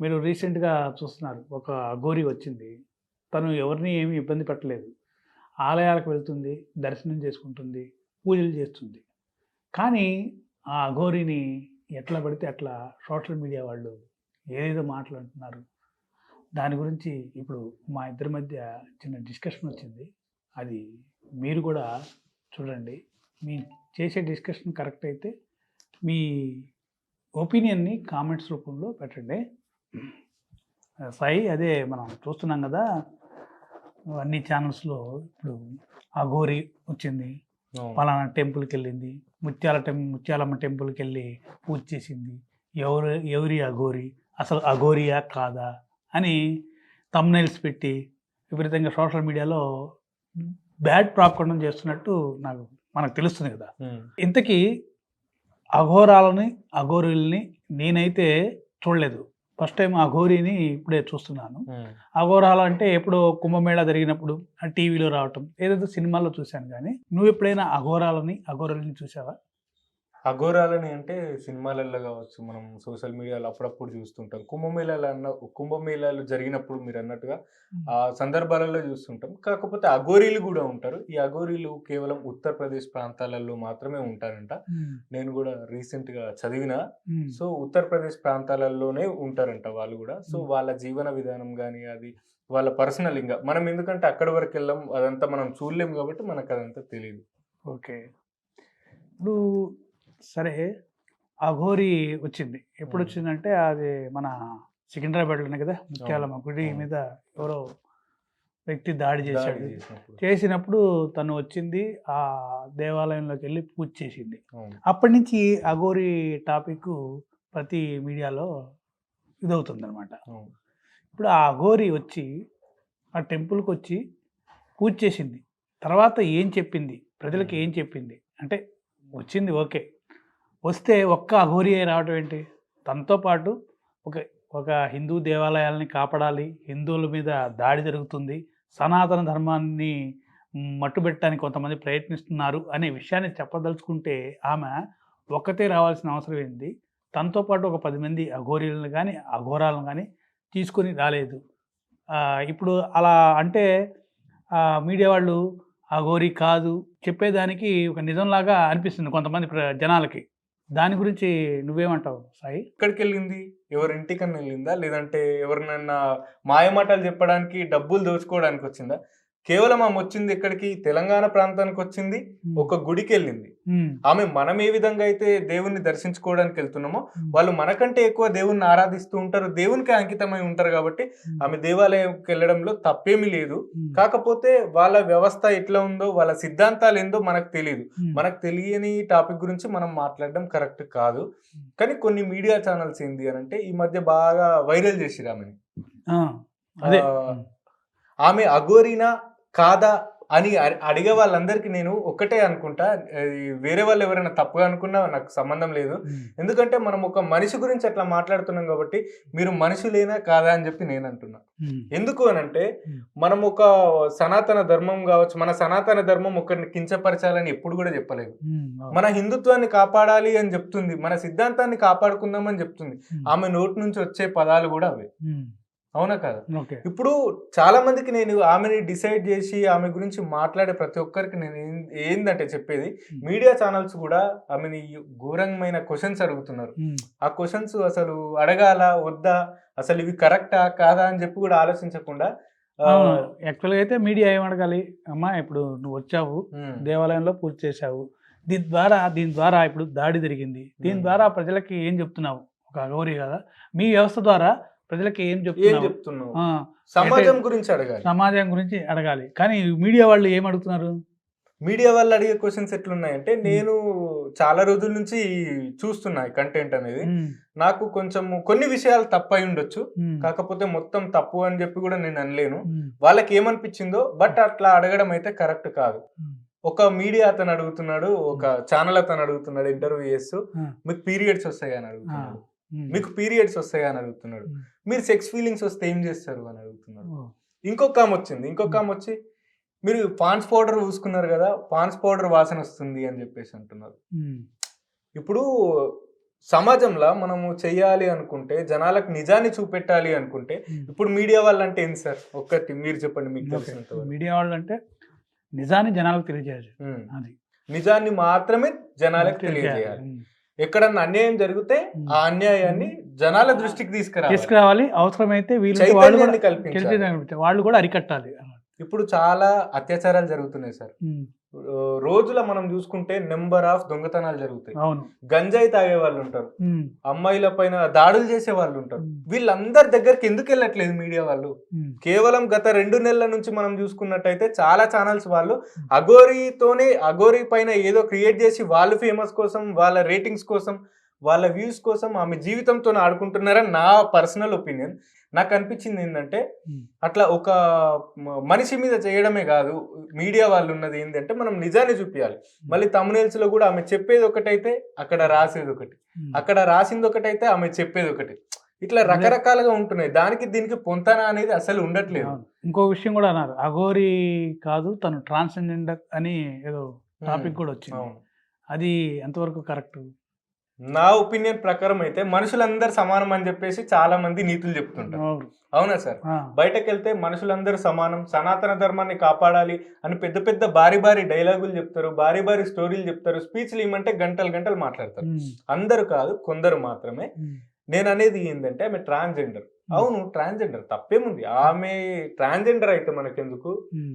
మీరు రీసెంట్గా చూస్తున్నారు. ఒక అఘోరి వచ్చింది. తను ఎవరిని ఏమి ఇబ్బంది పెట్టలేదు. ఆలయాలకు వెళ్తుంది దర్శనం చేసుకుంటుంది పూజలు చేస్తుంది. కానీ ఆ అఘోరిని ఎట్లా పడితే అట్లా సోషల్ మీడియా వాళ్ళు ఏదేదో మాట్లాడుతున్నారు దాని గురించి ఇప్పుడు మా ఇద్దరి మధ్య చిన్న డిస్కషన్ వచ్చింది. అది మీరు కూడా చూడండి. మీ చేసే డిస్కషన్ కరెక్ట్ అయితే మీ ఒపీనియన్ని కామెంట్స్ రూపంలో పెట్టండి. సాయి అదే మనం చూస్తున్నాం కదా అన్ని ఛానల్స్లో ఇప్పుడు అఘోరి వచ్చింది పలానా టెంపుల్కి వెళ్ళింది ముత్యాల టెం ముత్యాలమ్మ టెంపుల్కి వెళ్ళి పూజ చేసింది. ఎవరు ఎవరి అఘోరి? అసలు అఘోరియా కాదా? అని తమ్నైల్స్ పెట్టి విపరీతంగా సోషల్ మీడియాలో బ్యాడ్ ప్రాపకడం చేస్తున్నట్టు నాకు మనకు తెలుస్తుంది కదా. ఇంతకీ అఘోరాలని అఘోరుల్ని నేనైతే చూడలేదు. ఫస్ట్ టైం అఘోరిని ఇప్పుడే చూస్తున్నాను. అఘోరాలు అంటే ఎప్పుడో కుంభమేళా జరిగినప్పుడు టీవీలో రావటం ఏదైతే సినిమాల్లో చూశాను కానీ నువ్వు ఎప్పుడైనా అఘోరాలని అఘోరుల్ని చూసావా అఘోరాలని అంటే సినిమాలలో కావచ్చు మనం సోషల్ మీడియాలో అప్పుడప్పుడు చూస్తుంటాం. కుంభమేళాలు అన్న కుంభమేళాలు జరిగినప్పుడు మీరు అన్నట్టుగా ఆ సందర్భాలలో చూస్తుంటాం. కాకపోతే అఘోరీలు కూడా ఉంటారు. ఈ అఘోరీలు కేవలం ఉత్తరప్రదేశ్ ప్రాంతాలలో మాత్రమే ఉంటారంట. నేను కూడా రీసెంట్గా చదివిన సో ఉత్తరప్రదేశ్ ప్రాంతాలలోనే ఉంటారంట వాళ్ళు కూడా. సో. వాళ్ళ జీవన విధానం కానీ అది వాళ్ళ పర్సనల్ ఇంకా మనం ఎందుకంటే అక్కడి వరకు వెళ్ళాం అదంతా మనం చూడలేం కాబట్టి మనకు అదంతా తెలియదు ఓకే. ఇప్పుడు సరే అఘోరి వచ్చింది ఎప్పుడు. వచ్చిందంటే అది మన సికింద్రాబాద్లోనే కదా ముత్యాలమ్మ గుడి. మీద ఎవరో వ్యక్తి దాడి చేశాడు చేసినప్పుడు. తను వచ్చింది ఆ దేవాలయంలోకి వెళ్ళి పూజ చేసింది. అప్పటి నుంచి అఘోరి టాపిక్ ప్రతి మీడియాలో ఇదవుతుంది అనమాట. ఇప్పుడు ఆ అఘోరి వచ్చి ఆ టెంపుల్కి వచ్చి పూజ చేసింది తర్వాత ఏం చెప్పింది ప్రజలకు ఏం చెప్పింది అంటే వచ్చింది ఓకే వస్తే ఒక్క అఘోరి అయి రావడం ఏంటి? తనతో పాటు ఒక ఒక హిందూ దేవాలయాలని కాపాడాలి హిందువుల మీద దాడి జరుగుతుంది సనాతన ధర్మాన్ని మట్టుబెట్టడానికి కొంతమంది ప్రయత్నిస్తున్నారు అనే విషయాన్ని చెప్పదలుచుకుంటే ఆమె ఒక్కతే రావాల్సిన అవసరం ఏంది? తనతో పాటు ఒక పది మంది అఘోరీలను కానీ అఘోరాలను కానీ తీసుకొని రాలేదు. ఇప్పుడు అలా అంటే మీడియా వాళ్ళు అఘోరీ కాదు చెప్పేదానికి ఒక నిజంలాగా అనిపిస్తుంది కొంతమంది ప్ర- జనాలకి. దాని గురించి నువ్వేమంటావు సాయి? ఎక్కడికి వెళ్ళింది ఎవరి ఇంటికన్నా వెళ్ళిందా? లేదంటే ఎవరినన్నా మాయమాటలు చెప్పడానికి డబ్బులు దోచుకోవడానికి వచ్చిందా కేవలం ఆమె వచ్చింది ఎక్కడికి? తెలంగాణ ప్రాంతానికి వచ్చింది ఒక గుడికి వెళ్ళింది ఆమె మనం ఏ విధంగా అయితే దేవుణ్ణి దర్శించుకోవడానికి వెళ్తున్నామో వాళ్ళు మనకంటే ఎక్కువ దేవుణ్ణి ఆరాధిస్తూ ఉంటారు దేవునికి అంకితమై ఉంటారు కాబట్టి ఆమె దేవాలయంకి వెళ్ళడంలో తప్పేమీ లేదు. కాకపోతే వాళ్ళ వ్యవస్థ ఎట్లా ఉందో వాళ్ళ సిద్ధాంతాలు ఏందో మనకు తెలియదు మనకు తెలియని టాపిక్ గురించి మనం మాట్లాడడం కరెక్ట్ కాదు. కానీ కొన్ని మీడియా ఛానల్స్ ఏంది అని అంటే ఈ మధ్య బాగా వైరల్ చేసిరు ఆమెని. అదే. ఆమె అఘోరీనా కాదా అని అడిగే వాళ్ళందరికీ నేను ఒకటే అనుకుంటా. వేరే వాళ్ళు ఎవరైనా తప్పుగా అనుకున్నా నాకు సంబంధం లేదు. ఎందుకంటే మనం ఒక మనిషి గురించి అట్లా మాట్లాడుతున్నాం కాబట్టి మీరు మనుషులేనా కాదా అని చెప్పి నేను అంటున్నా. ఎందుకు అని అంటే. మనం ఒక సనాతన ధర్మం కావచ్చు మన సనాతన ధర్మం ఒకరిని కించపరచాలని ఎప్పుడు కూడా చెప్పలేదు. మన హిందుత్వాన్ని కాపాడాలి అని చెప్తుంది. మన సిద్ధాంతాన్ని కాపాడుకుందామని చెప్తుంది. ఉమ్, ఆమె నోటి నుంచి వచ్చే పదాలు కూడా అవే. అవునా కదా? ఇప్పుడు చాలా మందికి నేను ఆమెని డిసైడ్ చేసి ఆమె గురించి మాట్లాడే ప్రతి ఒక్కరికి నేను ఏందంటే చెప్పేది మీడియా ఛానల్స్ కూడా ఆమెని ఘోరమైన క్వశ్చన్స్ అడుగుతున్నారు. ఆ క్వశ్చన్స్ అసలు అడగాల వద్దా అసలు ఇవి కరెక్టా కాదా అని చెప్పి కూడా ఆలోచించకుండా యాక్చువల్గా అయితే మీడియా ఏం అడగాలి? అమ్మా ఇప్పుడు నువ్వు వచ్చావు దేవాలయంలో పూజ చేశావు. దీని ద్వారా దీని ద్వారా ఇప్పుడు దాడి జరిగింది. దీని. ద్వారా ప్రజలకి ఏం చెప్తున్నావు? ఒక అగౌరి కదా. మీ వ్యవస్థ ద్వారా ప్రజలకి ఏం ఏం చెప్తున్నావు చెప్తున్నావు ఆ, సమాజం గురించి అడగాలి సమాజం గురించి అడగాలి కానీ మీడియా వాళ్ళు ఏం అడుగుతున్నారు మీడియా వాళ్ళు అడిగే క్వశ్చన్స్ ఎట్లున్నాయంటే నేను చాలా రోజుల నుంచి చూస్తున్నా కంటెంట్ అనేది. నాకు కొంచెం కొన్ని విషయాలు తప్పై ఉండొచ్చు మ్మ్. కాకపోతే మొత్తం తప్పు అని చెప్పి కూడా నేను అనలేను. వాళ్ళకి ఏమనిపించిందో బట్ అట్లా అడగడం అయితే కరెక్ట్ కాదు. ఒక మీడియా అతను అడుగుతున్నాడు ఒక ఛానల్ అతను అడుగుతున్నాడు ఇంటర్వ్యూ చేస్తూ ఆ. మీకు పీరియడ్స్ వస్తాయి అని అడుగుతున్నాడు. మీకు పీరియడ్స్ వస్తాయి అని అడుగుతున్నాడు. మీరు సెక్స్ ఫీలింగ్స్ వస్తే ఏం చేస్తారు అని అడుగుతున్నాడు ఓ. ఇంకొక ఆమె వచ్చింది ఇంకొక ఆమె వచ్చి మీరు పాన్స్ పౌడర్ పూసుకున్నారు కదా పాన్స్ పౌడర్ వాసన వస్తుంది అని చెప్పేసి అంటున్నారు. ఇప్పుడు సమాజంలో మనము చెయ్యాలి అనుకుంటే జనాలకు నిజాన్ని చూపెట్టాలి అనుకుంటే. ఇప్పుడు మీడియా వాళ్ళు అంటే ఏంటి సార్ ఒక్కటి మీరు చెప్పండి మీకు. తెలిసినంత. మీడియా వాళ్ళు అంటే నిజాన్ని జనాలకు తెలియజేయాలి. అది నిజాన్ని మాత్రమే జనాలకు తెలియజేయాలి. ఎక్కడన్నా అన్యాయం జరిగితే. ఆ అన్యాయాన్ని జనాల దృష్టికి తీసుకురావాలి. తీసుకురావాలి. అవసరమైతే వీళ్ళు వాళ్ళు కూడా అరికట్టాలి ఇప్పుడు చాలా అత్యాచారాలు జరుగుతున్నాయి సార్. రోజుల మనం చూసుకుంటే నెంబర్ ఆఫ్ దొంగతనాలు జరుగుతాయి. అవును. గంజాయి తాగే వాళ్ళు ఉంటారు. అమ్మాయిల పైన దాడులు చేసే వాళ్ళు ఉంటారు. వీళ్ళందరి దగ్గరికి ఎందుకు వెళ్ళట్లేదు మీడియా వాళ్ళు. కేవలం గత రెండు నెలల నుంచి మనం చూసుకున్నట్టయితే చాలా ఛానల్స్ వాళ్ళు అగోరీతోనే అగోరీ పైన ఏదో క్రియేట్ చేసి వాళ్ళు ఫేమస్ కోసం వాళ్ళ రేటింగ్స్ కోసం వాళ్ళ వ్యూస్ కోసం ఆమె జీవితంతో ఆడుకుంటున్నారని నా పర్సనల్ ఒపీనియన్ నాకు అనిపించింది ఏంటంటే. అట్లా ఒక మనిషి మీద చేయడమే కాదు మీడియా వాళ్ళు ఉన్నది ఏంటంటే మనం నిజాన్ని చూపించాలి మళ్ళీ thumbnails లో కూడా ఆమె చెప్పేది ఒకటైతే అక్కడ రాసేది ఒకటి. అక్కడ రాసింది ఒకటైతే ఆమె చెప్పేది ఒకటి. ఇట్లా రకరకాలుగా ఉంటున్నాయి. దానికి దీనికి పొంతన అనేది అసలు ఉండట్లేదు. ఇంకో విషయం కూడా అన్నారు. అఘోరి కాదు తను ట్రాన్స్జెండర్ అని ఏదో టాపిక్ కూడా వచ్చింది. అది ఎంతవరకు కరెక్ట్? నా ఒపీనియన్ ప్రకారం అయితే మనుషులందరూ సమానం అని చెప్పేసి చాలా మంది నీతులు చెప్తుంటారు. అవునా. సార్? బయటకు వెళ్తే మనుషులందరూ సమానం సనాతన ధర్మాన్ని కాపాడాలి అని పెద్ద పెద్ద భారీ భారీ డైలాగులు చెప్తారు భారీ భారీ స్టోరీలు చెప్తారు స్పీచ్లు ఇవ్వమంటే గంటలు గంటలు మాట్లాడతారు. అందరూ కాదు కొందరు మాత్రమే. నేను అనేది ఏంటంటే ఆమె ట్రాన్స్జెండర్. అవును ట్రాన్స్జెండర్ తప్పేముంది? ఆమె ట్రాన్స్జెండర్ అయితే మనకెందుకు?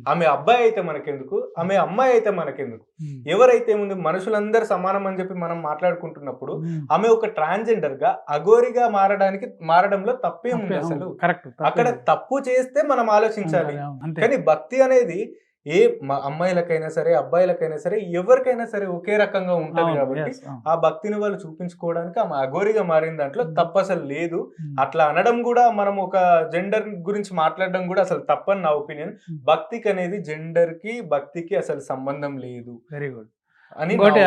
ఆమె అబ్బాయి అయితే మనకెందుకు? ఆమె అమ్మాయి అయితే మనకెందుకు? ఎవరైతే ముందు మనుషులందరూ సమానం అని చెప్పి మనం మాట్లాడుకుంటున్నప్పుడు ఆమె ఒక ట్రాన్స్జెండర్గా అఘోరిగా మారడానికి మారడంలో తప్పేముంది అసలు? కరెక్ట్ అక్కడ తప్పు చేస్తే మనం ఆలోచించాలి. కానీ భక్తి అనేది ఏ మ- అమ్మాయిలకైనా సరే అబ్బాయిలకైనా సరే ఎవరికైనా సరే ఒకే రకంగా ఉంటది కాబట్టి. ఆ భక్తిని వాళ్ళు చూపించుకోవడానికి ఆమె అఘోరిగా మారిన దాంట్లో. తప్పు అసలు లేదు. అట్లా అనడం కూడా మనం ఒక జెండర్ గురించి మాట్లాడడం కూడా అసలు తప్పని నా ఒపీనియన్. భక్తికి అనేది జెండర్కి భక్తికి అసలు సంబంధం లేదు వెరీ గుడ్ అని ఇంకోటి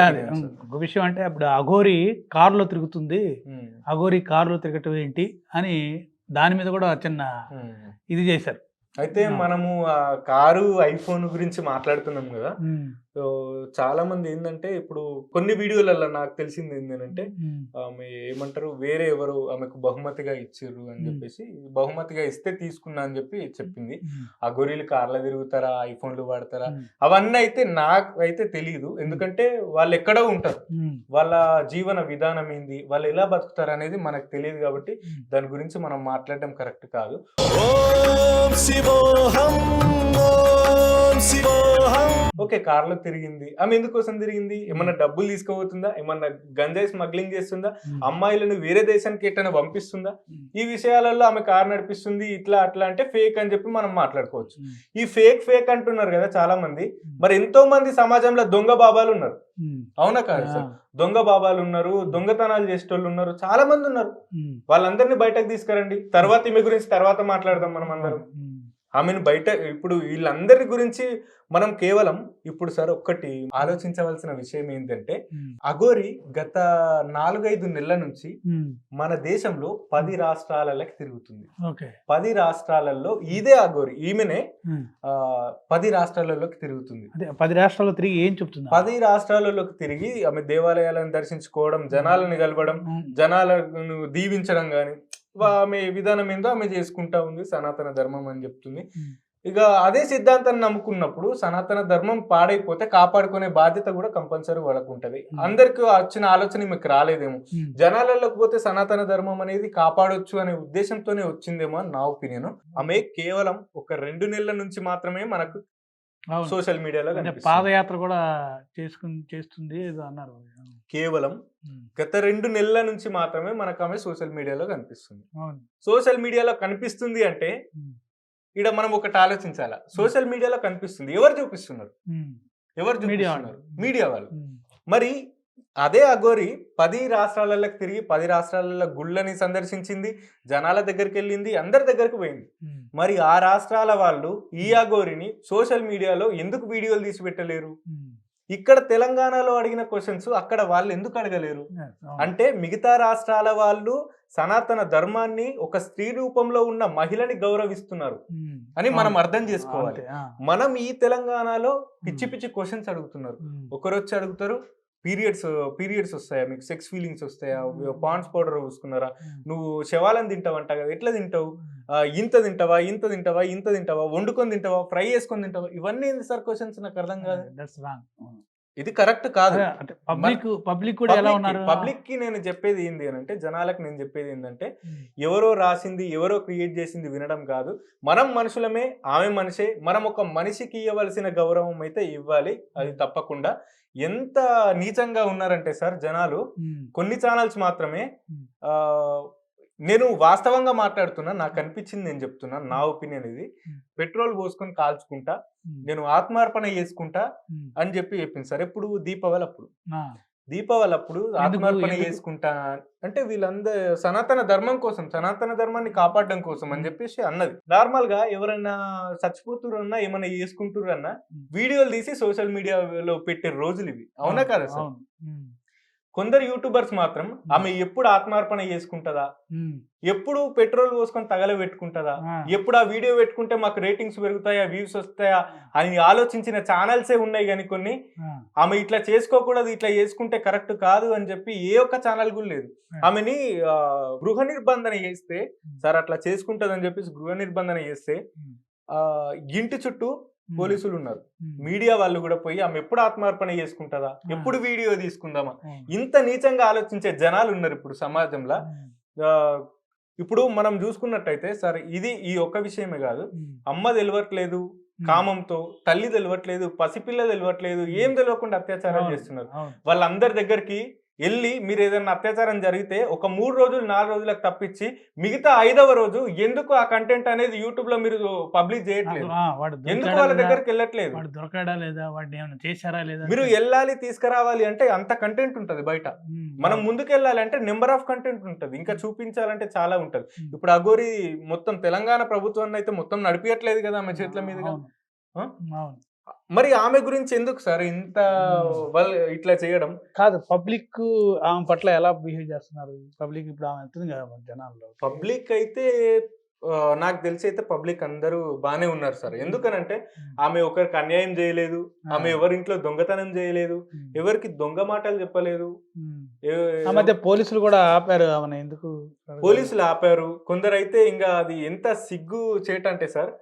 విషయం అంటే అప్పుడు అఘోరి కారులో తిరుగుతుంది. అఘోరి కారులో తిరగటం ఏంటి అని దాని మీద కూడా చిన్న. ఇది చేశారు అయితే. మనము ఆ కారు ఐఫోన్ గురించి మాట్లాడుతున్నాం కదా. సో చాలా మంది ఏంటంటే ఇప్పుడు కొన్ని వీడియోలలో నాకు తెలిసింది ఏంటంటే. ఆమె ఏమంటారు వేరే ఎవరు ఆమెకు బహుమతిగా ఇచ్చిర్రు అని. చెప్పేసి బహుమతిగా ఇస్తే తీసుకున్నా అని చెప్పి చెప్పింది. ఆ గొర్రెలు కార్లో తిరుగుతారా ఐఫోన్లు వాడతారా. అవన్నీ అయితే నాకు అయితే తెలియదు ఎందుకంటే వాళ్ళు ఎక్కడో ఉంటారు. వాళ్ళ జీవన విధానం ఏంది వాళ్ళు ఎలా బతుకుతారు అనేది మనకు తెలియదు కాబట్టి. దాని గురించి మనం మాట్లాడడం కరెక్ట్ కాదు ఓం శివోహం ఓం శివోహం ఓకే కార్లో తిరిగింది ఆమె ఎందుకోసం తిరిగింది ఏమన్నా డబ్బులు తీసుకుపోతుందా ఏమన్నా గంజాయి స్మగ్లింగ్ చేస్తుందా. అమ్మాయిలను వేరే దేశానికి ఎట్టైనా పంపిస్తుందా. ఈ విషయాలలో ఆమె కారు నడిపిస్తుంది ఇట్లా అట్లా అంటే ఫేక్ అని చెప్పి మనం మాట్లాడుకోవచ్చు. ఈ ఫేక్ ఫేక్ అంటున్నారు కదా చాలా మంది. మరి ఎంతో మంది సమాజంలో దొంగ బాబాలు ఉన్నారు. అవునా కాదు. సార్ దొంగ బాబాలు ఉన్నారు దొంగతనాలు చేసేటోళ్ళు ఉన్నారు చాలా మంది ఉన్నారు. వాళ్ళందరినీ బయటకు తీసుకురండి తర్వాత ఈమె గురించి తర్వాత మాట్లాడదాం మనం అందరం. ఆమెను బయట ఇప్పుడు వీళ్ళందరి గురించి మనం కేవలం ఇప్పుడు సార్ ఒక్కటి ఆలోచించవలసిన విషయం ఏంటంటే. అఘోరి గత నాలుగైదు నెలల నుంచి. మన దేశంలో పది రాష్ట్రాలకి తిరుగుతుంది. పది రాష్ట్రాలలో ఇదే అఘోరి ఈమెనే పది రాష్ట్రాలలోకి తిరుగుతుంది. పది రాష్ట్రాల్లో తిరిగి ఏం చెప్తున్నా పది రాష్ట్రాలలోకి తిరిగి ఆమె దేవాలయాలను దర్శించుకోవడం జనాలను కలవడం జనాలను దీవించడం కానీ ఆమె విధానం ఏందో ఆమె చేసుకుంటా ఉంది సనాతన ధర్మం అని చెప్తుంది. ఇక అదే సిద్ధాంతాన్ని నమ్ముకున్నప్పుడు సనాతన ధర్మం పాడైపోతే కాపాడుకునే బాధ్యత కూడా కంపల్సరీ వాళ్ళకు ఉంటది. అందరికి వచ్చిన ఆలోచన మీకు రాలేదేమో జనాలలోకి పోతే సనాతన ధర్మం అనేది కాపాడొచ్చు అనే ఉద్దేశంతోనే వచ్చిందేమో అని నా ఒపీనియన్ ఆమె కేవలం ఒక రెండు నెలల నుంచి మాత్రమే మనకు. సోషల్ మీడియాలో. పాదయాత్ర కూడా చేసుకుని చేస్తుంది ఏదో అన్నారు కేవలం. గత రెండు నెలల నుంచి మాత్రమే మనకు ఆమె సోషల్ మీడియాలో కనిపిస్తుంది సోషల్ మీడియాలో కనిపిస్తుంది అంటే. ఇక్కడ మనం ఒకటి ఆలోచించాలా సోషల్ మీడియాలో కనిపిస్తుంది ఎవరు చూపిస్తున్నారు. ఎవరు మీడియా వాళ్ళు. మీడియా వాళ్ళు. మరి అదే అఘోరి పది రాష్ట్రాలకు తిరిగి పది రాష్ట్రాలలో గుళ్ళని సందర్శించింది జనాల దగ్గరికి వెళ్ళింది అందరి దగ్గరికి పోయింది. మరి ఆ రాష్ట్రాల వాళ్ళు ఈ అఘోరిని సోషల్ మీడియాలో ఎందుకు వీడియోలు తీసి పెట్టలేరు. ఇక్కడ తెలంగాణలో అడిగిన క్వశ్చన్స్ అక్కడ వాళ్ళు ఎందుకు అడగలేరు. అంటే మిగతా రాష్ట్రాల వాళ్ళు సనాతన ధర్మాన్ని ఒక స్త్రీ రూపంలో ఉన్న మహిళని గౌరవిస్తున్నారు. అని మనం. అర్థం చేసుకోవాలి. మనం ఈ తెలంగాణలో పిచ్చి పిచ్చి క్వశ్చన్స్ అడుగుతున్నారు ఉమ్. ఒకరు వచ్చి అడుగుతారు పీరియడ్స్ పీరియడ్స్ వస్తాయా? మీకు సెక్స్ ఫీలింగ్స్ వస్తాయా. పాండ్స్ పౌడర్ పూసుకున్నారా? నువ్వు శవాలను తింటావంట కదా ఎట్లా తింటావు? ఇంత తింటావా ఇంత తింటావా ఇంత తింటావా వండుకొని తింటావా ఫ్రై చేసుకొని తింటావా? ఇవన్నీ ఏంది సార్ క్వశ్చన్స్ నాకు అర్థం కాదు. దట్స్ రాంగ్ ఇది కరెక్ట్ కాదు. పబ్లిక్ పబ్లిక్ కూడా ఎలా ఉన్నారు? పబ్లిక్కి నేను చెప్పేది ఏంది అని అంటే జనాలకు నేను చెప్పేది ఏంటంటే ఎవరో రాసింది ఎవరో క్రియేట్ చేసింది వినడం కాదు. మనం మనుషులమే ఆమె మనిషే మనం ఒక మనిషికి ఇవ్వవలసిన గౌరవం అయితే ఇవ్వాలి. అది తప్పకుండా. ఎంత నీచంగా ఉన్నారంటే సార్ జనాలు కొన్ని ఛానల్స్ మాత్రమే నేను వాస్తవంగా మాట్లాడుతున్నా నాకు అనిపించింది నేను చెప్తున్నా నా ఒపీనియన్ ఇది. పెట్రోల్ పోసుకొని కాల్చుకుంటా నేను ఆత్మార్పణ చేసుకుంటా అని చెప్పి చెప్పింది సార్ ఎప్పుడు దీపావళి అప్పుడు. దీపావళి అప్పుడు ఆత్మార్పణ? చేసుకుంటా అంటే వీళ్ళందరూ సనాతన ధర్మం కోసం సనాతన ధర్మాన్ని కాపాడడం కోసం అని చెప్పేసి అన్నది. నార్మల్గా ఎవరైనా చచ్చిపోతురు అన్నా ఏమైనా అన్నా. వీడియోలు తీసి సోషల్ మీడియాలో పెట్టే రోజులు ఇవి. అవునా కదా సార్? కొందరు యూట్యూబర్స్ మాత్రం ఆమె ఎప్పుడు ఆత్మార్పణ చేసుకుంటదా? ఎప్పుడు పెట్రోల్ పోసుకొని తగల పెట్టుకుంటదా ఆ, ఎప్పుడు ఆ వీడియో పెట్టుకుంటే మాకు రేటింగ్స్ పెరుగుతాయా వ్యూస్ వస్తాయా అని ఆలోచించిన ఛానల్సే ఉన్నాయి కానీ కొన్ని. ఆమె ఇట్లా చేసుకోకూడదు ఇట్లా చేసుకుంటే కరెక్ట్ కాదు అని చెప్పి ఏ ఒక్క ఛానల్ కూడా లేదు. ఆమెని గృహ నిర్బంధన చేస్తే సార్ అట్లా చేసుకుంటది అని చెప్పేసి గృహ నిర్బంధన చేస్తే ఇంటి చుట్టూ పోలీసులు ఉన్నారు మీడియా వాళ్ళు కూడా పోయి ఆమె ఎప్పుడు ఆత్మార్పణ చేసుకుంటుందా? ఎప్పుడు వీడియో తీసుకుందామా? ఇంత నీచంగా ఆలోచించే జనాలు ఉన్నారు ఇప్పుడు సమాజంలో. ఇప్పుడు మనం చూసుకున్నట్టయితే సరే ఇది ఈ ఒక్క విషయమే కాదు. అమ్మ తెలియట్లేదు కామంతో తల్లి తెలియట్లేదు పసిపిల్ల తెలియట్లేదు ఏం తెలియకుండా అత్యాచారాలు చేస్తున్నారు. వాళ్ళందరి దగ్గరికి వెళ్ళి మీరు ఏదైనా అత్యాచారం జరిగితే ఒక మూడు రోజులు నాలుగు రోజులకు తప్పించి మిగతా ఐదవ రోజు ఎందుకు ఆ కంటెంట్ అనేది యూట్యూబ్లో మీరు పబ్లిష్ చేయట్లేదు? ఎందుకు వాళ్ళ? దగ్గరికి వెళ్ళట్లేదు? వాడు దొరకడా లేదా? వాడిని ఏమైనా చేశారా లేదా? మీరు వెళ్ళాలి తీసుకురావాలి అంటే అంత కంటెంట్ ఉంటది బయట. మనం ముందుకు వెళ్ళాలంటే నెంబర్ ఆఫ్ కంటెంట్ ఉంటది. ఇంకా చూపించాలంటే చాలా ఉంటది. ఇప్పుడు అగోరి మొత్తం తెలంగాణ ప్రభుత్వాన్ని అయితే మొత్తం నడిపియట్లేదు కదా ఆమె చేతుల మీదుగా? అవును. మరి ఆమె గురించి ఎందుకు సార్ ఇంత వాళ్ళు ఇట్లా చేయడం? కాదు పబ్లిక్ ఆమె పట్ల ఎలా బిహేవ్ చేస్తున్నారు? పబ్లిక్ ఇప్పుడు ఆమె వెళ్తుంది కదా మన జనాల్లో. పబ్లిక్ అయితే నాకు తెలిసి అయితే పబ్లిక్ అందరూ బానే ఉన్నారు సార్. ఎందుకనంటే ఆమె ఒకరికి అన్యాయం చేయలేదు ఆమె ఎవరింట్లో దొంగతనం చేయలేదు ఎవరికి దొంగ మాటలు చెప్పలేదు. మధ్య పోలీసులు కూడా ఆపారు ఆమెను ఎందుకు పోలీసులు ఆపారు. కొందరైతే ఇంకా అది ఎంత సిగ్గు చేయటంటే సార్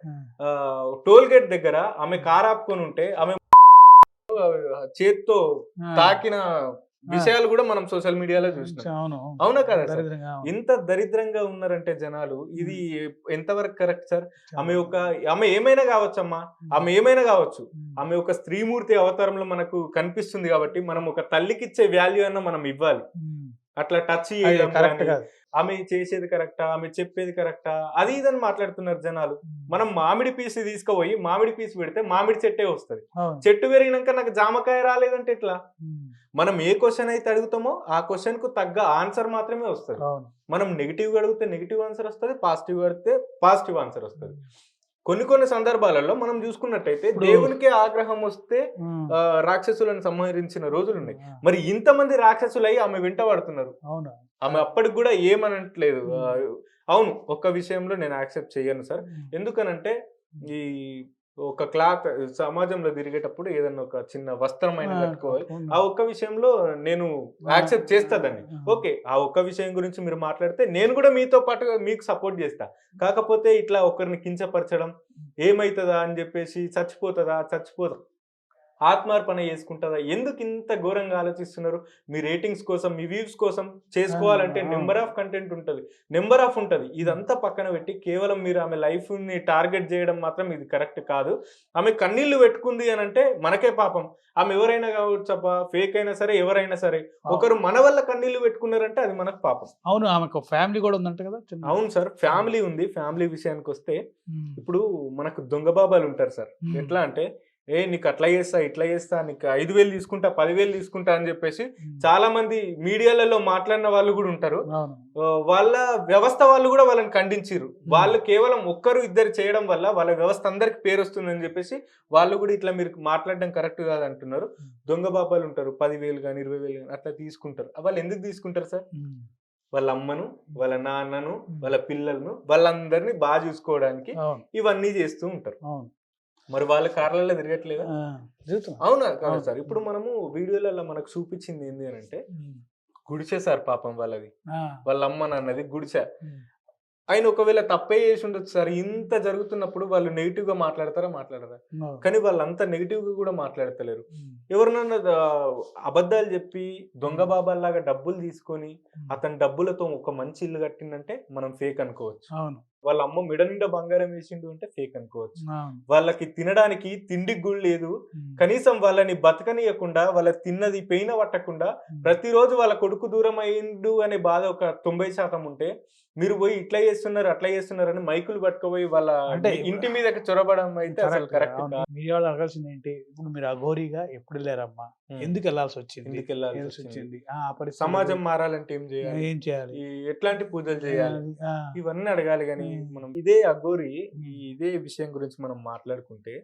టోల్ గేట్ దగ్గర ఆమె కార్ ఆపుకొని ఉంటే ఆమె చేత్తో తాకిన విషయాలు కూడా మనం సోషల్ మీడియాలో చూసినాం. అవును అవునా. కదా సార్? ఇంత దరిద్రంగా ఉన్నారంటే జనాలు ఇది ఎంతవరకు కరెక్ట్ సార్. ఆమె ఒక ఆమె ఏమైనా కావచ్చమ్మా? ఆమె ఏమైనా కావచ్చు. ఆమె ఒక స్త్రీమూర్తి అవతారంలో మనకు కనిపిస్తుంది కాబట్టి మనం ఒక తల్లికి ఇచ్చే వాల్యూ అన్న మనం ఇవ్వాలి. అట్లా టచ్ చేయడం ఆమె చేసేది కరెక్టా? ఆమె చెప్పేది కరెక్టా? అది ఇదని మాట్లాడుతున్నారు జనాలు. మనం మామిడి పీస్ తీసుకుపోయి మామిడి పీస్ పెడితే మామిడి చెట్టే వస్తుంది. చెట్టు పెరిగినాక నాకు జామకాయ రాలేదంటే ఎట్లా? మనం ఏ క్వశ్చన్ అయితే అడుగుతామో ఆ క్వశ్చన్కు తగ్గ ఆన్సర్ మాత్రమే వస్తుంది. మనం నెగిటివ్ అడిగితే నెగిటివ్ ఆన్సర్ వస్తుంది పాజిటివ్ అడిగితే పాజిటివ్ ఆన్సర్ వస్తుంది. కొన్ని కొన్ని సందర్భాలలో మనం చూసుకున్నట్టయితే దేవునికి ఆగ్రహం వస్తే రాక్షసులను సంహరించిన రోజులు ఉన్నాయి మరి ఇంతమంది రాక్షసులై ఆమె వెంట పడుతున్నారు. అవును? ఆమె అప్పటికి కూడా ఏమనట్లేదు. అవును ఒక్క విషయంలో నేను యాక్సెప్ట్ చేయను సార్. ఎందుకనంటే ఈ ఒక క్లాత్ సమాజంలో తిరిగేటప్పుడు ఏదన్నా ఒక చిన్న వస్త్రమైన కట్టుకోవాలి. ఆ ఒక్క విషయంలో నేను యాక్సెప్ట్ చేస్తా దాన్ని. ఓకే ఆ ఒక్క విషయం గురించి మీరు మాట్లాడితే నేను కూడా మీతో పాటు మీకు సపోర్ట్ చేస్తా. కాకపోతే ఇట్లా ఒకరిని కించపరచడం ఏమైతుందా అని చెప్పేసి చచ్చిపోతుందా చచ్చిపోదా. ఆత్మార్పణ చేసుకుంటుందా? ఎందుకు ఇంత ఘోరంగా ఆలోచిస్తున్నారు? మీ రేటింగ్స్ కోసం మీ వ్యూస్ కోసం చేసుకోవాలంటే. నెంబర్ ఆఫ్ కంటెంట్ ఉంటుంది. నెంబర్ ఆఫ్ ఉంటుంది. ఇదంతా పక్కన పెట్టి కేవలం మీరు ఆమె లైఫ్ని టార్గెట్ చేయడం మాత్రం ఇది కరెక్ట్ కాదు. ఆమె కన్నీళ్ళు పెట్టుకుంది అని అంటే మనకే పాపం. ఆమె ఎవరైనా కావచ్చప్ప ఫేక్ అయినా సరే ఎవరైనా సరే ఒకరు మన వల్ల కన్నీళ్ళు పెట్టుకున్నారంటే అది మనకు పాపం. అవును ఆమెకు ఫ్యామిలీ కూడా ఉందంట కదా అవును సార్ ఫ్యామిలీ ఉంది. ఫ్యామిలీ విషయానికి వస్తే ఇప్పుడు మనకు దొంగ బాబాలు ఉంటారు సార్. ఎట్లా అంటే ఏ నీకు అట్లా చేస్తా ఇట్లా చేస్తా నీకు ఐదు వేలు తీసుకుంటా పదివేలు తీసుకుంటా అని చెప్పేసి చాలా మంది మీడియాలలో మాట్లాడిన వాళ్ళు కూడా ఉంటారు. వాళ్ళ వ్యవస్థ వాళ్ళు కూడా వాళ్ళని ఖండించారు వాళ్ళు కేవలం ఒక్కరు ఇద్దరు చేయడం వల్ల వాళ్ళ వ్యవస్థ అందరికి పేరు వస్తుందని చెప్పేసి వాళ్ళు కూడా ఇట్లా మీరు మాట్లాడడం కరెక్ట్ కాదు అంటున్నారు దొంగ బాబాలు ఉంటారు పదివేలు కానీ ఇరవై వేలు కానీ అట్లా తీసుకుంటారు. వాళ్ళు ఎందుకు తీసుకుంటారు సార్? వాళ్ళ అమ్మను వాళ్ళ నాన్నను వాళ్ళ పిల్లలను వాళ్ళందరినీ బాగా చూసుకోవడానికి ఇవన్నీ చేస్తూ ఉంటారు. మరి వాళ్ళ కార్లలో తిరగట్లేదు. అవునా కాదు. సార్ ఇప్పుడు మనము వీడియోలలో మనకు చూపించింది ఏంటి అని అంటే. గుడిసె సార్ పాపం వాళ్ళది వాళ్ళ అమ్మ నాన్నది ఉమ్. ఆయన ఒకవేళ తప్పే చేసి ఉండొచ్చు సార్ ఇంత జరుగుతున్నప్పుడు వాళ్ళు నెగిటివ్గా మాట్లాడతారా మాట్లాడరా. కానీ వాళ్ళంతా నెగిటివ్గా కూడా మాట్లాడతలేరు. ఎవరినన్నా అబద్ధాలు చెప్పి దొంగ బాబాల్లాగా డబ్బులు తీసుకొని. అతని డబ్బులతో ఒక మంచి ఇల్లు కట్టిందంటే మనం ఫేక్ అనుకోవచ్చు అవును వాళ్ళ అమ్మ మెడ నిండా బంగారం వేసిండు అంటే ఫేక్ అనుకోవచ్చు. వాళ్ళకి తినడానికి తిండికి కూడా లేదు. కనీసం వాళ్ళని బతకనీయకుండా వాళ్ళ తిన్నది పెయిన పట్టకుండా. ప్రతిరోజు వాళ్ళ కొడుకు దూరం అయిండు అనే బాధ ఒక తొంభై శాతం ఉంటే మీరు పోయి ఇట్లా చేస్తున్నారు అట్లా చేస్తున్నారు అని మైకులు పట్టుకుపోయి వాళ్ళ అంటే ఇంటి మీదకి చొరబడం అయితే అసలు కరెక్ట్ అవును. మీ వాళ్ళు అడగాల్సింది ఏంటి? ఇప్పుడు మీరు అఘోరీగా ఎప్పుడు వెళ్ళారమ్మా ఎందుకు వెళ్ళాల్సి వచ్చింది? ఎందుకు వెళ్ళాల్సి వచ్చింది? సమాజం మారాలంటే ఏం చేయాలి? ఏం చేయాలి? ఎట్లాంటి పూజలు చేయాలి? ఇవన్నీ అడగాలి కానీ ఉమ్. మనం ఇదే అఘోరి ఇదే విషయం గురించి మనం మాట్లాడుకుంటే.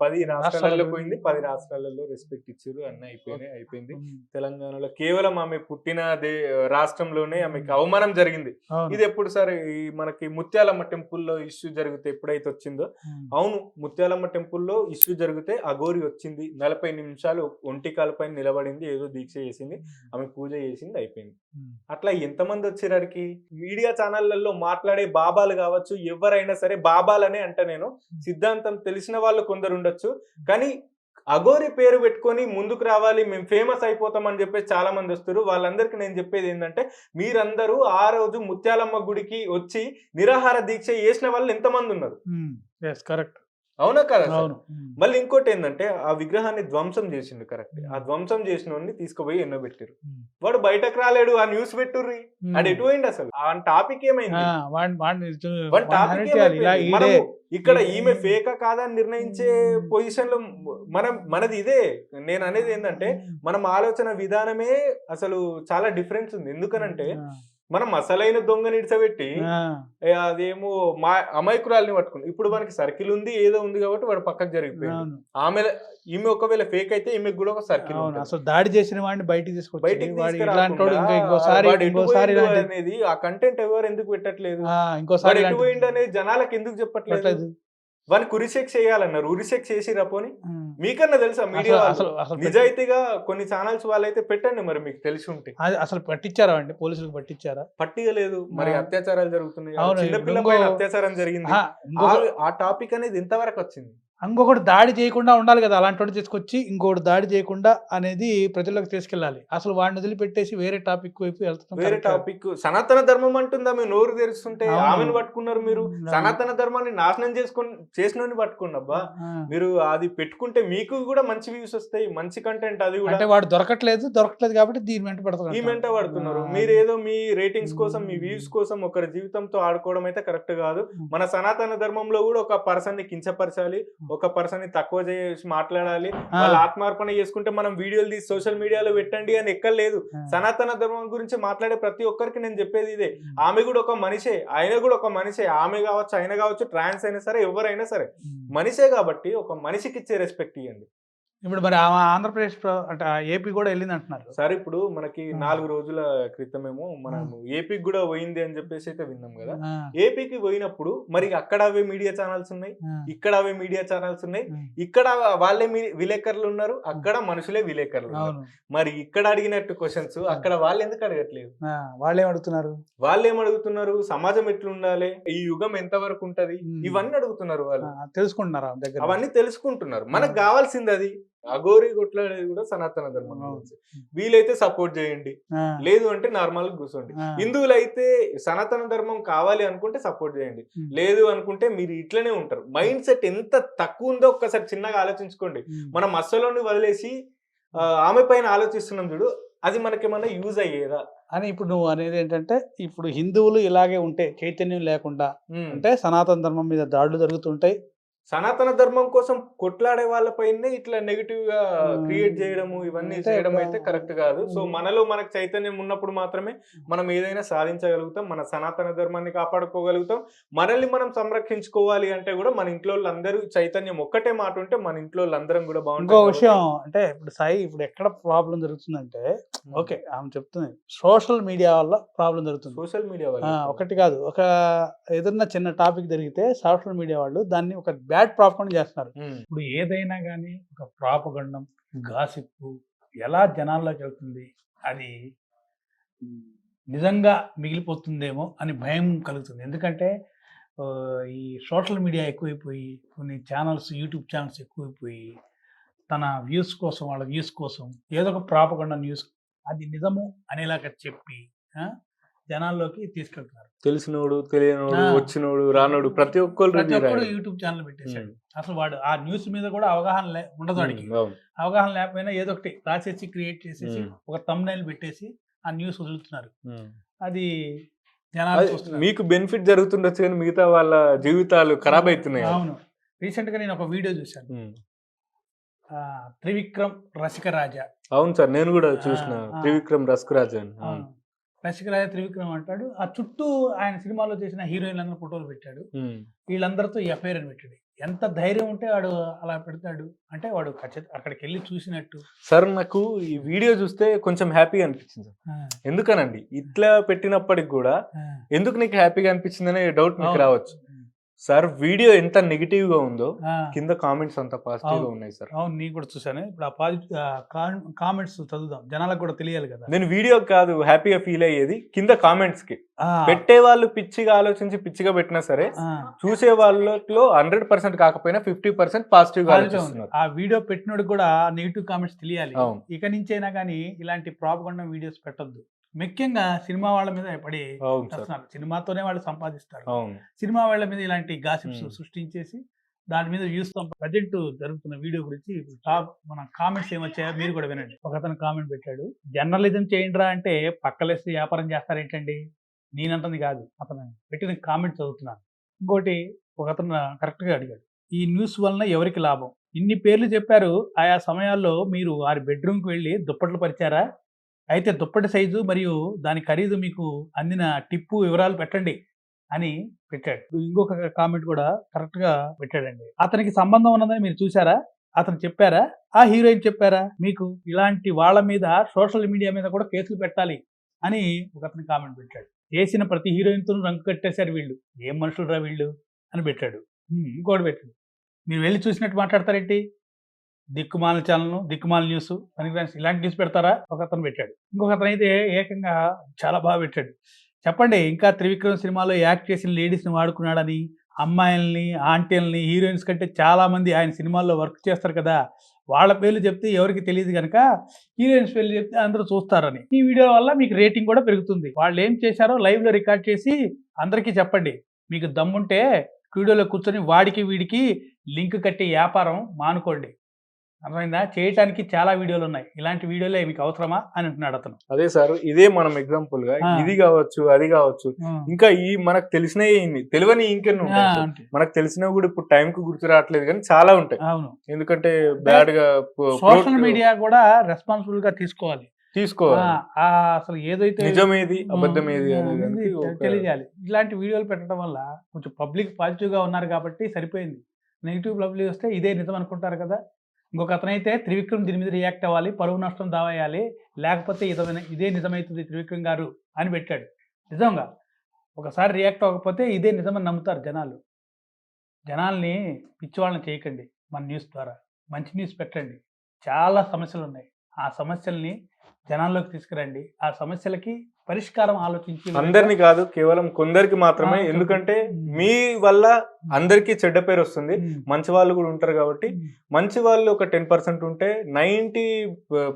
పది రాష్ట్రాలలో పోయింది పది రాష్ట్రాలలో రెస్పెక్ట్ ఇచ్చారు అన్నీ అయిపోయినాయి అయిపోయింది. తెలంగాణలో కేవలం ఆమె పుట్టిన దే రాష్ట్రంలోనే ఆమెకి అవమానం జరిగింది. ఇది ఎప్పుడు సార్ ఈ మనకి ముత్యాలమ్మ టెంపుల్లో ఇష్యూ జరిగితే ఎప్పుడైతే వచ్చిందో. అవును ముత్యాలమ్మ టెంపుల్లో ఇష్యూ జరిగితే అఘోరి వచ్చింది నలభై నిమిషాలు ఒంటి కాలుపై నిలబడింది ఏదో దీక్ష చేసింది ఆమె పూజ చేసింది అయిపోయింది. అట్లా ఎంతమంది వచ్చేరాడికి మీడియా ఛానళ్ళలో మాట్లాడే బాబాలు కావచ్చు ఎవరైనా సరే బాబాలనే అంట నేను. సిద్ధాంతం తెలిసిన వాళ్ళు కొందరు ఉండొచ్చు. కానీ అఘోరి పేరు పెట్టుకొని ముందుకు రావాలి మేము ఫేమస్ అయిపోతాం అని చెప్పేసి చాలా మంది వస్తారు. వాళ్ళందరికీ నేను చెప్పేది ఏంటంటే మీరందరూ ఆ రోజు ముత్యాలమ్మ గుడికి వచ్చి నిరాహార దీక్ష చేసిన వాళ్ళు ఎంతమంది ఉన్నారు? కరెక్ట్ అవునా కదా సార్? అవును. మళ్ళీ ఇంకోటి ఏంటంటే ఆ విగ్రహాన్ని ధ్వంసం చేసిండు కరెక్ట్. ఆ ధ్వంసం చేసిన వాడిని తీసుకుపోయి ఎన్నో పెట్టారు. వాడు బయటకు రాలేడు ఆ న్యూస్ పెట్టుర్రి. అది ఎటు పోయింది అసలు? ఆ టాపిక్ ఏమైంది? టాపిక్ ఇక్కడ ఈమె ఫేకా కాదా అని నిర్ణయించే. పొజిషన్లో మనం మనది ఇదే. నేను అనేది ఏంటంటే మనం ఆలోచన విధానమే అసలు చాలా డిఫరెన్స్ ఉంది. ఎందుకనంటే మనం అసలైన దొంగని ఇడిచబెట్టి ఆ, ఏ, అదేమో మా అమాయకురాల్ని పట్టుకుంది ఇప్పుడు మనకి సర్కిల్ ఉంది ఏదో ఉంది కాబట్టి వాడు పక్కకు జరిగిపోయింది ఆమె ఈమె ఒకవేళ ఫేక్ అయితే ఈమెకు కూడా ఒక సర్కిల్ అసలు దాడి చేసిన వాడిని బయటికి తీసుకొచ్చి బయటికి అనేది ఆ కంటెంట్ ఎవరు ఎందుకు పెట్టట్లేదు? ఇంకోసారి అనేది జనాలకు ఎందుకు చెప్పట్లేదు. వాడిని కురిసెక్ చేయాలన్నారు. ఉరిసెక్ చేసి రపోని ఉమ్. మీకన్నా తెలుసా మీడియా అసలు? అసలు నిజాయితీగా కొన్ని ఛానల్స్ వాళ్ళైతే పెట్టండి మరి మీకు తెలిసి ఉంటే అసలు పట్టించారా అండి? పోలీసులకు పట్టించారా? పట్టిగా లేదు మరి. అత్యాచారాలు జరుగుతున్నాయి. అవును, చిన్నపిల్ల ఇంకో- పైన అత్యాచారం జరిగింది. ఆ టాపిక్ అనేది ఇంతవరకు వచ్చింది. ఇంకొకటి దాడి చేయకుండా ఉండాలి కదా అలాంటి తీసుకొచ్చి ఇంకొకటి దాడి చేయకుండా అనేది ప్రజలకు తీసుకెళ్ళాలి. అసలు వాడిని వదిలిపెట్టేసి వేరే టాపిక్ వైపు వెళ్తాం వేరే. టాపిక్. సనాతన ధర్మం అంటుందా మీరు? నోరు తెరుస్తుంటే. ఆమెను పట్టుకున్నారు మీరు. సనాతన ధర్మాన్ని నాశనం చేసుకొని చేసిన ఆ. మీరు అది పెట్టుకుంటే మీకు కూడా మంచి వ్యూస్ వస్తాయి మంచి కంటెంట్ అది కూడా. అంటే వాడు దొరకట్లేదు దొరకట్లేదు కాబట్టి దీని వెంట పడుతున్నారు ఈ మెంట పడుతున్నారు. మీరు ఏదో మీ రేటింగ్స్ కోసం మీ వ్యూస్ కోసం ఒకరి జీవితంతో ఆడుకోవడం అయితే కరెక్ట్ కాదు. మన సనాతన ధర్మంలో కూడా ఒక పర్సన్ని కించపరచాలి. ఒక పర్సన్ని తక్కువ చేసి మాట్లాడాలి. వాళ్ళ ఆత్మార్పణ చేసుకుంటే మనం వీడియోలు తీసి సోషల్ మీడియాలో పెట్టండి అని ఎక్కలేదు ఆ. సనాతన ధర్మం గురించి మాట్లాడే ప్రతి ఒక్కరికి నేను చెప్పేది ఇదే. ఆమె కూడా ఒక మనిషే ఆయన కూడా ఒక మనిషే. ఆమె కావచ్చు ఆయన కావచ్చు ట్రాన్స్ అయినా సరే ఎవరైనా సరే. మనిషే కాబట్టి ఒక మనిషికి ఇచ్చే రెస్పెక్ట్ ఇవ్వండి ఇప్పుడు మరి ఆంధ్రప్రదేశ్ ప్ర- అంటే ఏపీ కూడా వెళ్ళింది అంటున్నారు సరే ఇప్పుడు మనకి. నాలుగు రోజుల క్రితమేమో మనం ఏపీకి కూడా పోయింది అని చెప్పేసి అయితే విన్నాం కదా. ఏపీకి పోయినప్పుడు మరి అక్కడ అవే మీడియా ఛానల్స్ ఉన్నాయి ఇక్కడ అవే మీడియా ఛానల్స్ ఉన్నాయి. ఇక్కడ వాళ్ళే విలేకరులు ఉన్నారు అక్కడ మనుషులే విలేకరులు మరి ఇక్కడ అడిగినట్టు క్వశ్చన్స్ అక్కడ వాళ్ళు ఎందుకు అడగట్లేదు? వాళ్ళు ఏం అడుగుతున్నారు? వాళ్ళు అడుగుతున్నారు? సమాజం ఎట్లుండాలి? ఈ యుగం ఎంత వరకు ఉంటది. ఇవన్నీ అడుగుతున్నారు వాళ్ళు. తెలుసుకుంటున్నారా? అవన్నీ తెలుసుకుంటున్నారు. మనకు కావాల్సింది అది. అఘోరి కొట్లాడేది కూడా సనాతన ధర్మం. గురించి. వీలైతే సపోర్ట్ చేయండి. లేదు అంటే నార్మల్ కూర్చోండి. హిందువులు అయితే సనాతన ధర్మం కావాలి అనుకుంటే సపోర్ట్ చేయండి. లేదు అనుకుంటే మీరు ఇట్లనే ఉంటారు. మైండ్ సెట్ ఎంత తక్కువ ఉందో ఒక్కసారి చిన్నగా ఆలోచించుకోండి. మనం అస్సలోని వదిలేసి ఆమె పైన ఆలోచిస్తున్నాం చూడు అది మనకేమన్నా యూజ్ అయ్యేదా? అని ఇప్పుడు నువ్వు అనేది ఏంటంటే ఇప్పుడు హిందువులు ఇలాగే ఉంటే చైతన్యం లేకుండా. అంటే సనాతన ధర్మం మీద దాడులు జరుగుతుంటాయి. సనాతన ధర్మం కోసం కొట్లాడే వాళ్ళపైనే ఇట్లా నెగిటివ్గా. క్రియేట్ చేయడము ఇవన్నీ చేయడం అయితే కరెక్ట్ కాదు. సో. మనలో మనకు చైతన్యం ఉన్నప్పుడు మాత్రమే మనం ఏదైనా సాధించగలుగుతాం మన సనాతన ధర్మాన్ని కాపాడుకోగలుగుతాం. మనల్ని మనం సంరక్షించుకోవాలి అంటే కూడా మన ఇంట్లో వాళ్ళందరూ చైతన్యం ఒక్కటే మాట ఉంటే మన ఇంట్లో వాళ్ళందరం కూడా ఇంకో బాగుంటుంది విషయం అంటే ఇప్పుడు సాయి ఇప్పుడు ఎక్కడ ప్రాబ్లం జరుగుతుందంటే ఓకే ఆమె చెప్తుంది సోషల్ మీడియా వల్ల ప్రాబ్లం జరుగుతుంది. సోషల్ మీడియా వల్ల ఒకటి కాదు ఒక ఏదన్నా చిన్న టాపిక్ జరిగితే సోషల్ మీడియా వాళ్ళు దాన్ని ఒక బ్యాడ్ ప్రాపగండ చేస్తున్నారు. ఇప్పుడు ఏదైనా కానీ ఒక ప్రాపగండం గాసిప్ ఎలా జనాల్లోకి వెళ్తుంది అది నిజంగా మిగిలిపోతుందేమో అని భయం కలుగుతుంది. ఎందుకంటే ఈ సోషల్ మీడియా ఎక్కువైపోయి కొన్ని ఛానల్స్ యూట్యూబ్ ఛానల్స్ ఎక్కువైపోయి తన వ్యూస్ కోసం వాళ్ళ వ్యూస్ కోసం ఏదో ఒక ప్రాపగండ న్యూస్ అది నిజము అనేలాగా చెప్పి జనాల్లోకి తీసుకెళ్తున్నారు తెలిసినోడు తెలియనోడు. వచ్చినోడు రానోడు ప్రతి ఒక్కరు ప్రతి. యూట్యూబ్ ఛానల్ పెట్టేశాడు అసలు వాడు ఆ న్యూస్ మీద కూడా అవగాహన ఉండదు వాడికి అవును. అవగాహన లేకపోయినా ఏదో ఒకటి రాసేసి క్రియేట్ చేసేసి. ఒక తమ్నైల్ పెట్టేసి ఆ న్యూస్ వదులుతున్నారు. అది మీకు బెనిఫిట్ జరుగుతుండొచ్చు కానీ మిగతా వాళ్ళ జీవితాలు ఖరాబ్ అవుతున్నాయి. అవును రీసెంట్గా నేను ఒక వీడియో చూశాను త్రివిక్రమ్ రసిక రాజా అవును సార్ నేను కూడా చూసిన. త్రివిక్రమ్ రస్కరాజ్ అని అవును. రసిక రాజా త్రివిక్రమ్ అంటాడు. ఆ చుట్టూ ఆయన సినిమాలో చేసిన హీరోయిన్లు అందరూ ఫోటోలు పెట్టాడు. వీళ్ళందరితో ఎఫ్ఐఆర్ అని పెట్టాడు. ఎంత ధైర్యం ఉంటే వాడు అలా పెడతాడు. అంటే వాడు అక్కడికి వెళ్ళి చూసినట్టు. సార్ నాకు ఈ వీడియో చూస్తే కొంచెం హ్యాపీగా అనిపించింది సార్. ఎందుకనండి? ఇట్లా పెట్టినప్పటికి కూడా ఎందుకు నీకు హ్యాపీగా అనిపించింది అనే డౌట్ అవును. రావచ్చు. సార్ వీడియో ఎంత నెగిటివ్గా ఉందో కింద కామెంట్స్ అంత పాజిటివ్గా. ఉన్నాయి సార్. అవును నేను కూడా చూశాను. ఇప్పుడు ఆ పాజిటివ్ కామెంట్స్ చదువుదాం. జనాలకు కూడా తెలియాలి కదా. నేను వీడియో కాదు హ్యాపీగా ఫీల్ అయ్యేది కింద కామెంట్స్కి పెట్టే వాళ్ళు పిచ్చిగా ఆలోచించి పిచ్చిగా పెట్టినా సరే చూసే వాళ్ళలో హండ్రెడ్ పర్సెంట్ కాకపోయినా ఫిఫ్టీ పర్సెంట్ పాజిటివ్గా. ఆలోచిస్తున్నారు. ఆ వీడియో పెట్టినోడికి కూడా నెగిటివ్ కామెంట్స్ తెలియాలి. ఇక నుంచైనా కానీ ఇలాంటి ప్రాపగండ వీడియోస్ పెట్టొద్దు. ముఖ్యంగా సినిమా వాళ్ళ మీద పడి సినిమాతోనే వాళ్ళు సంపాదిస్తారు. సినిమా వాళ్ళ మీద ఇలాంటి గాసిప్స్. సృష్టించేసి దాని మీద వ్యూస్ ప్రజెంట్ జరుగుతున్న వీడియో గురించి టాప్ మన కామెంట్స్ ఏమొచ్చాయో మీరు కూడా వినండి. ఒక అతను కామెంట్ పెట్టాడు. జర్నలిజం చేయండిరా అంటే పక్కలేసి వ్యాపారం చేస్తారేంటండి? నేనంటుంది కాదు అతను పెట్టిన కామెంట్ చదువుతున్నాను. ఇంకోటి ఒక అతను కరెక్ట్గా అడిగాడు ఈ న్యూస్ వలన ఎవరికి లాభం? ఇన్ని పేర్లు చెప్పారు ఆయా సమయాల్లో మీరు వారి బెడ్రూమ్కి వెళ్ళి దుప్పట్లు పరిచారా? అయితే దుప్పటి సైజు మరియు దాని ఖరీదు మీకు అందిన టిప్పు వివరాలు పెట్టండి అని పెట్టాడు. ఇంకొక కామెంట్ కూడా కరెక్ట్గా పెట్టాడండి. అతనికి సంబంధం ఉన్నదని మీరు చూసారా అతను చెప్పారా? ఆ హీరోయిన్ చెప్పారా? మీకు ఇలాంటి వాళ్ళ మీద సోషల్ మీడియా మీద కూడా కేసులు పెట్టాలి అని ఒక అతను కామెంట్ పెట్టాడు. చేసిన ప్రతి హీరోయిన్తో రంగు కట్టేశారు వీళ్ళు. ఏం మనుషులు రా వీళ్ళు? అని పెట్టాడు. ఇంకోటి పెట్టాడు. మీరు వెళ్ళి చూసినట్టు మాట్లాడతారేంటి? దిక్కుమాల ఛానల్ దిక్కుమాల న్యూస్ అని ఇలాంటి న్యూస్ పెడతారా? ఒక అతను పెట్టాడు. ఇంకొక అతను అయితే ఏకంగా చాలా బాగా పెట్టాడు. చెప్పండి ఇంకా త్రివిక్రమ్ సినిమాలో యాక్ట్ చేసిన లేడీస్ని వాడుకున్నాడని అమ్మాయిల్ని ఆంటీల్ని హీరోయిన్స్ కంటే చాలామంది ఆయన సినిమాల్లో వర్క్ చేస్తారు కదా. వాళ్ళ పేర్లు చెప్తే ఎవరికి తెలియదు కనుక హీరోయిన్స్ పేర్లు చెప్తే అందరూ చూస్తారని. ఈ వీడియో వల్ల మీకు రేటింగ్ కూడా పెరుగుతుంది. వాళ్ళు ఏం చేశారో లైవ్లో రికార్డ్ చేసి అందరికీ చెప్పండి. మీకు దమ్ముంటే స్టూడియోలో కూర్చొని వాడికి వీడికి లింక్ కట్టి వ్యాపారం మానుకోండి. అర్థమైందా? చేయటానికి చాలా వీడియోలు ఉన్నాయి. ఇలాంటి వీడియోలే మీకు అవసరమా అని అంటున్నాడు అతను. అదే సార్ ఇదే మనం ఎగ్జాంపుల్గా. ఇది కావచ్చు అది కావచ్చు. ఇంకా ఈ మనకు తెలిసినవి తెలియని ఇంకెన్ని మనకు తెలిసినవి కూడా ఇప్పుడు టైం కు గుర్తు రావట్లేదు కానీ చాలా ఉంటాయి. అవును. ఎందుకంటే బ్యాడ్గా సోషల్ మీడియా కూడా రెస్పాన్సిబుల్గా తీసుకోవాలి. తీసుకోవాలి. అసలు ఏదైతే నిజమేది అబద్ధమేది తెలియజేయాలి ఇలాంటి వీడియోలు పెట్టడం వల్ల కొంచెం పబ్లిక్ పాజిటివ్గా ఉన్నారు కాబట్టి సరిపోయింది. నెగిటివ్ పబ్లిక్ వస్తే ఇదే నిజం అనుకుంటారు కదా? ఇంకొక అతనైతే త్రివిక్రమ్ దీని మీద రియాక్ట్ అవ్వాలి పరువు నష్టం దావేయాలి లేకపోతే ఇదమైన ఇదే నిజమవుతుంది త్రివిక్రమ్ గారు అని పెట్టాడు. నిజంగా ఒకసారి రియాక్ట్ అవ్వకపోతే ఇదే నిజమని నమ్ముతారు జనాలు. జనాల్ని పిచ్చివాళ్ళని చేయకండి మన న్యూస్ ద్వారా. మంచి న్యూస్ పెట్టండి. చాలా సమస్యలు ఉన్నాయి ఆ సమస్యల్ని జనాల్లోకి తీసుకురండి. ఆ సమస్యలకి పరిష్కారం ఆలోచించి అందరిని కాదు కేవలం కొందరికి మాత్రమే. ఎందుకంటే. మీ వల్ల అందరికీ చెడ్డ పేరు వస్తుంది. మంచి వాళ్ళు కూడా ఉంటారు కాబట్టి. మంచి వాళ్ళు ఒక టెన్ పర్సెంట్ ఉంటే నైన్టీ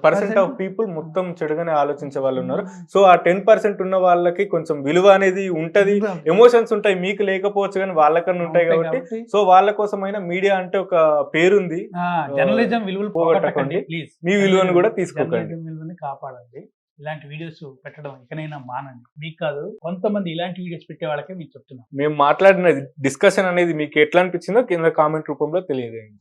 పర్సెంట్ ఆఫ్ పీపుల్ మొత్తం చెడుగానే ఆలోచించే వాళ్ళు ఉన్నారు. సో ఆ టెన్ పర్సెంట్ ఉన్న వాళ్ళకి కొంచెం విలువ అనేది ఉంటది. ఎమోషన్స్ ఉంటాయి. మీకు లేకపోవచ్చు కానీ వాళ్ళకన్నా ఉంటాయి కాబట్టి. సో వాళ్ళ కోసమైనా మీడియా అంటే ఒక పేరుంది. జర్నలిజం విలువలు పోగొట్టకండి. మీ విలువను కూడా తీసుకోకండి. విలువని కాపాడండి. ఇలాంటి వీడియోస్ పెట్టడం ఇకనైనా మానండి. మీకు కాదు కొంతమంది ఇలాంటి వీడియోస్ పెట్టే వాళ్ళకే మీకు చెప్తున్నాం మేము మాట్లాడిన డిస్కషన్ అనేది మీకు ఎట్లా అనిపించిందో కింద కామెంట్ రూపంలో తెలియజేయండి.